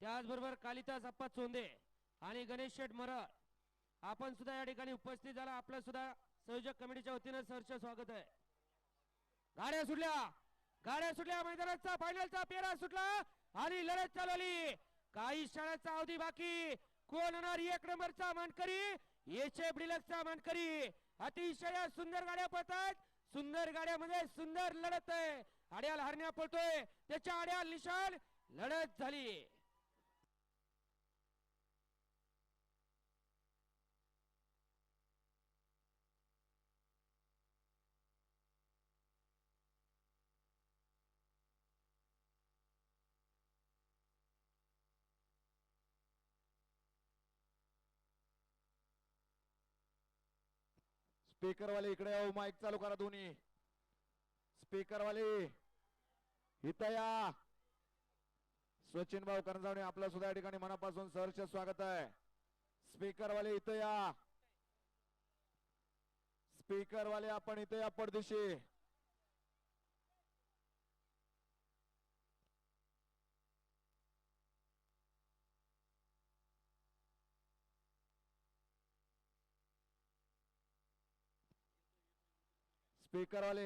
त्याचबरोबर कालिदास अप्पा चोंदे आणि गणेश शेठ मरळ. आपण सुद्धा या ठिकाणी उपस्थित झाला. आपलं सुद्धा संयोजक कमिटीच्या वतीनं सरचं स्वागत आहे. गाड्या सुटल्या. गाड्या सुटल्या. मैदानाचा फायनलचा पेरा सुटला आणि लढत चालवली काही शाळाचा अवधी बाकी. कोण होणार? एक नंबरचा मानकरी. एचे डिलक्सचा मानकरी. अतिशय सुंदर गाड्या पळतात. सुंदर गाड्यामध्ये म्हणजे सुंदर लढत आहे. आड्याल हरण्या पळतोय. त्याच्या आड्याल निशाण लढत झाली. स्पीकर वाले इकडे येऊ माईक चालू करा दोन्ही. स्पीकर वाले इथं या. सचिन भाऊ करंजावणे आपलं सुद्धा या ठिकाणी मनापासून सहर्ष स्वागत आहे. स्पीकर वाले इथं या. स्पीकर वाले आपण इथे या पडदिशी. स्पीकर वाले